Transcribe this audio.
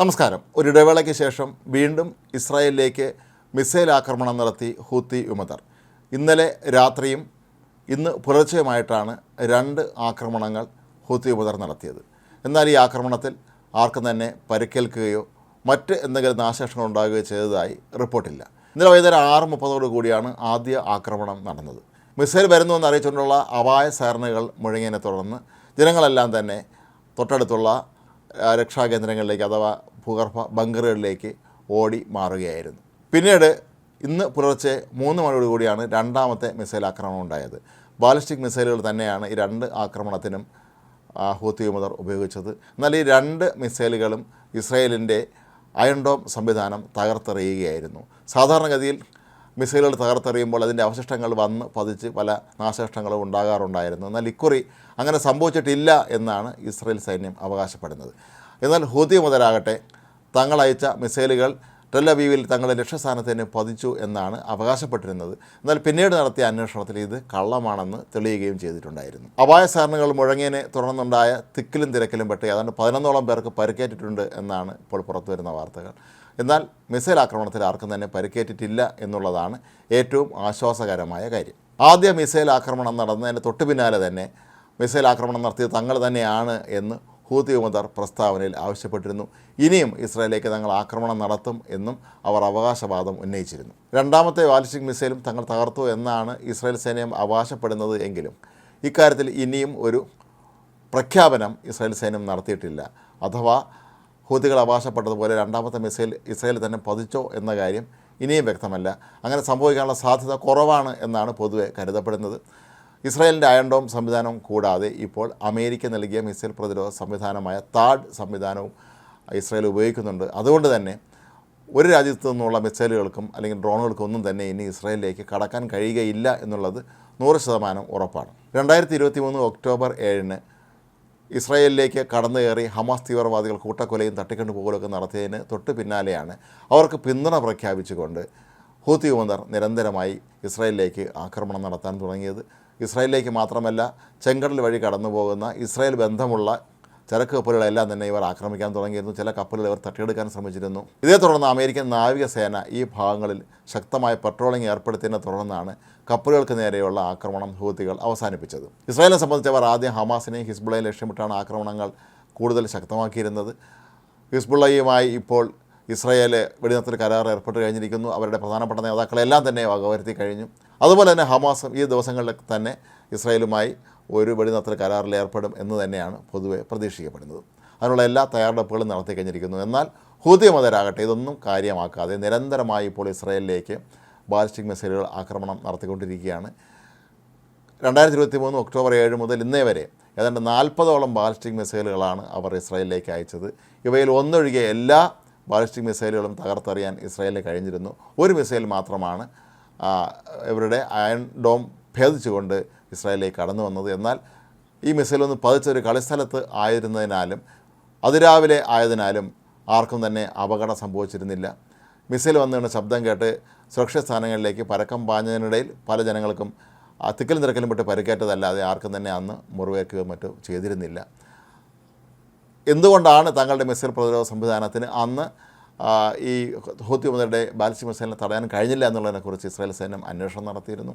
നമസ്കാരം. ഒരു ഇടവേളയ്ക്ക് ശേഷം വീണ്ടും ഇസ്രായേലിലേക്ക് മിസൈൽ ആക്രമണം നടത്തി ഹൂത്തി വിമതർ ഇന്നലെ രാത്രിയും ഇന്ന് പുലർച്ചെയുമായിട്ടാണ് രണ്ട് ആക്രമണങ്ങൾ ഹൂത്തി വിമതർ നടത്തിയത്. എന്നാൽ ഈ ആക്രമണത്തിൽ ആർക്കും തന്നെ പരിക്കേൽക്കുകയോ മറ്റ് എന്തെങ്കിലും നാശനഷ്ടങ്ങൾ ഉണ്ടാകുകയോ ചെയ്തതായി റിപ്പോർട്ടില്ല. ഇന്നലെ വൈകുന്നേരം ആറ് മുപ്പതോടു കൂടിയാണ് ആദ്യ ആക്രമണം നടന്നത്. മിസൈൽ വരുന്നുവെന്ന് അറിയിച്ചുകൊണ്ടുള്ള അപായ സൈറനുകൾ മുഴങ്ങിയതിനെ തുടർന്ന് ജനങ്ങളെല്ലാം തന്നെ തൊട്ടടുത്തുള്ള രക്ഷാകേന്ദ്രങ്ങളിലേക്ക് അഥവാ ഭൂഗർഭ ബങ്കറുകളിലേക്ക് ഓടി മാറുകയായിരുന്നു. പിന്നീട് ഇന്ന് പുലർച്ചെ മൂന്ന് മണിയോട് കൂടിയാണ് രണ്ടാമത്തെ മിസൈൽ ആക്രമണം ഉണ്ടായത്. ബാലിസ്റ്റിക് മിസൈലുകൾ തന്നെയാണ് ഈ രണ്ട് ആക്രമണത്തിനും ഹൂത്തി വിമതർ ഉപയോഗിച്ചത്. എന്നാൽ ഈ രണ്ട് മിസൈലുകളും ഇസ്രയേലിന്റെ അയൺഡോം സംവിധാനം തകർത്തെറിയുകയായിരുന്നു. സാധാരണഗതിയിൽ മിസൈലുകൾ തകർത്തെറിയുമ്പോൾ അതിന്റെ അവശിഷ്ടങ്ങൾ വന്ന് പതിച്ച് പല നാശനഷ്ടങ്ങളും ഉണ്ടാകാറുണ്ടായിരുന്നു. എന്നാൽ ഇക്കുറി അങ്ങനെ സംഭവിച്ചിട്ടില്ല എന്നാണ് ഇസ്രയേൽ സൈന്യം അവകാശപ്പെടുന്നത്. എന്നാൽ ഹൂതി മുതലാകട്ടെ തങ്ങളയച്ച മിസൈലുകൾ ടെല്ലവീവിൽ തങ്ങളുടെ ലക്ഷ്യസ്ഥാനത്ത് തന്നെ പതിച്ചു എന്നാണ് അവകാശപ്പെട്ടിരുന്നത്. എന്നാൽ പിന്നീട് നടത്തിയ അന്വേഷണത്തിൽ ഇത് കള്ളമാണെന്ന് തെളിയുകയും ചെയ്തിട്ടുണ്ടായിരുന്നു. അപായ സാരണകൾ മുഴങ്ങിയതിനെ തുടർന്നുണ്ടായ തിക്കിലും തിരക്കിലും പെട്ട് ഏതാണ്ട് പതിനൊന്നോളം പേർക്ക് പരിക്കേറ്റിട്ടുണ്ട് എന്നാണ് ഇപ്പോൾ പുറത്തു വരുന്ന വാർത്തകൾ. എന്നാൽ മിസൈൽ ആക്രമണത്തിൽ ആർക്കും തന്നെ പരിക്കേറ്റിട്ടില്ല എന്നുള്ളതാണ് ഏറ്റവും ആശ്വാസകരമായ കാര്യം. ആദ്യ മിസൈൽ ആക്രമണം നടന്നതിന് തൊട്ടു പിന്നാലെ തന്നെ മിസൈൽ ആക്രമണം നടത്തിയത് തങ്ങൾ തന്നെയാണ് എന്ന് ഹൂതി ഉമദർ പ്രസ്താവനയിൽ ആവശ്യപ്പെട്ടിരുന്നു. ഇനിയും ഇസ്രായേലിലേക്ക് തങ്ങൾ ആക്രമണം നടത്തും എന്നും അവർ അവകാശവാദം ഉന്നയിച്ചിരുന്നു. രണ്ടാമത്തെ വാലിസ്റ്റിക് മിസൈലും തങ്ങൾ തകർത്തു എന്നാണ് ഇസ്രായേൽ സൈന്യം അവകാശപ്പെടുന്നത് എങ്കിലും ഇക്കാര്യത്തിൽ ഇനിയും ഒരു പ്രഖ്യാപനം ഇസ്രായേൽ സൈന്യം നടത്തിയിട്ടില്ല. അഥവാ ഹൂതികൾ അവകാശപ്പെട്ടതുപോലെ രണ്ടാമത്തെ മിസൈൽ ഇസ്രയേൽ തന്നെ പതിച്ചോ എന്ന കാര്യം ഇനിയും വ്യക്തമല്ല. അങ്ങനെ സംഭവിക്കാനുള്ള സാധ്യത കുറവാണ് എന്നാണ് പൊതുവെ കരുതപ്പെടുന്നത്. ഇസ്രായേലിന്റെ അയൺഡോം സംവിധാനം കൂടാതെ ഇപ്പോൾ അമേരിക്ക നൽകിയ മിസൈൽ പ്രതിരോധ സംവിധാനമായ താഡ് സംവിധാനവും ഇസ്രായേൽ ഉപയോഗിക്കുന്നുണ്ട്. അതുകൊണ്ട് തന്നെ ഒരു രാജ്യത്തു നിന്നുള്ള മിസൈലുകൾക്കും അല്ലെങ്കിൽ ഡ്രോണുകൾക്കും ഒന്നും തന്നെ ഇനി ഇസ്രായേലിലേക്ക് കടക്കാൻ കഴിയുകയില്ല എന്നുള്ളത് നൂറ് ശതമാനം ഉറപ്പാണ്. രണ്ടായിരത്തി ഇരുപത്തി മൂന്ന് ഒക്ടോബർ ഏഴിന് ഇസ്രായേലിലേക്ക് കടന്നു കയറി ഹമാസ് തീവ്രവാദികൾ കൂട്ടക്കൊലയും തട്ടിക്കൊണ്ടു പോകലൊക്കെ നടത്തിയതിന് തൊട്ട് പിന്നാലെയാണ് അവർക്ക് പിന്തുണ പ്രഖ്യാപിച്ചുകൊണ്ട് ഹൂത്തി ഉമർ നിരന്തരമായി ഇസ്രായേലിലേക്ക് ആക്രമണം നടത്താൻ തുടങ്ങിയത്. ഇസ്രായേലിലേക്ക് മാത്രമല്ല ചെങ്കടൽ വഴി കടന്നു പോകുന്ന ഇസ്രായേൽ ബന്ധമുള്ള ചരക്ക് കപ്പലുകളെല്ലാം തന്നെ ഇവർ ആക്രമിക്കാൻ തുടങ്ങിയിരുന്നു. ചില കപ്പലുകൾ ഇവർ തട്ടിയെടുക്കാൻ ശ്രമിച്ചിരുന്നു. ഇതേ തുടർന്ന് അമേരിക്കൻ നാവികസേന ഈ ഭാഗങ്ങളിൽ ശക്തമായ പട്രോളിംഗ് ഏർപ്പെടുത്തിയതിനെ തുടർന്നാണ് കപ്പലുകൾക്ക് നേരെയുള്ള ആക്രമണം ഹൂത്തികൾ അവസാനിപ്പിച്ചത്. ഇസ്രായേലിനെ സംബന്ധിച്ചവർ ആദ്യം ഹമാസിനെയും ഹിസ്ബുള്ളയും ലക്ഷ്യമിട്ടാണ് ആക്രമണങ്ങൾ കൂടുതൽ ശക്തമാക്കിയിരുന്നത്. ഹിസ്ബുള്ളയുമായി ഇപ്പോൾ ഇസ്രായേൽ വെടിനിർത്തൽ കരാർ ഏർപ്പെട്ട് കഴിഞ്ഞിരിക്കുന്നു. അവരുടെ പ്രധാനപ്പെട്ട നേതാക്കളെല്ലാം തന്നെ വകവരുത്തി കഴിഞ്ഞു. അതുപോലെ തന്നെ ഹമാസും ഈ ദിവസങ്ങളിൽ തന്നെ ഇസ്രായേലുമായി ഒരു വെടിനിർത്തൽ കരാറിൽ ഏർപ്പെടും എന്ന് തന്നെയാണ് പൊതുവെ പ്രതീക്ഷിക്കപ്പെടുന്നത്. അതിനുള്ള എല്ലാ തയ്യാറെടുപ്പുകളും നടത്തി കഴിഞ്ഞിരിക്കുന്നു. എന്നാൽ ഹൂതി മതരാകട്ടെ ഇതൊന്നും കാര്യമാക്കാതെ നിരന്തരമായി ഇപ്പോൾ ഇസ്രയേലിലേക്ക് ബാലിസ്റ്റിക് മിസൈലുകൾ ആക്രമണം നടത്തിക്കൊണ്ടിരിക്കുകയാണ്. രണ്ടായിരത്തി ഇരുപത്തി മൂന്ന് ഒക്ടോബർ ഏഴ് മുതൽ ഇന്നേ വരെ ഏതാണ്ട് നാൽപ്പതോളം ബാലിസ്റ്റിക് മിസൈലുകളാണ് അവർ ഇസ്രയേലിലേക്ക് അയച്ചത്. ഇവയിൽ ഒന്നൊഴികെ എല്ലാ ബാലിസ്റ്റിക് മിസൈലുകളും തകർത്തെറിയാൻ ഇസ്രയേലിന് കഴിഞ്ഞിരുന്നു. ഒരു മിസൈൽ മാത്രമാണ് ഇവരുടെ അയൺ ഡോം ഭേദിച്ചുകൊണ്ട് ഇസ്രായേലിലേക്ക് കടന്നു വന്നത്. എന്നാൽ ഈ മിസൈലൊന്ന് പതിച്ചൊരു കളിസ്ഥലത്ത് ആയിരുന്നതിനാലും അതിരാവിലെ ആയതിനാലും ആർക്കും തന്നെ അപകടം സംഭവിച്ചിരുന്നില്ല. മിസൈൽ വന്നുകൊണ്ട് ശബ്ദം കേട്ട് സുരക്ഷിത സ്ഥാനങ്ങളിലേക്ക് പരക്കം പാഞ്ഞതിനിടയിൽ പല ജനങ്ങൾക്കും തിക്കലും തിരക്കലും പെട്ട് പരിക്കേറ്റതല്ലാതെ ആർക്കും തന്നെ അന്ന് മുറിവേക്കുകയോ മറ്റോ ചെയ്തിരുന്നില്ല. എന്തുകൊണ്ടാണ് തങ്ങളുടെ മിസൈൽ പ്രതിരോധ സംവിധാനത്തിന് അന്ന് ഈ ഹൂത്തി മുതലുടെ ബാലിസ്റ്റിക് മിസൈലിനെ തടയാൻ കഴിഞ്ഞില്ല എന്നുള്ളതിനെക്കുറിച്ച് ഇസ്രായേൽ സൈന്യം അന്വേഷണം നടത്തിയിരുന്നു.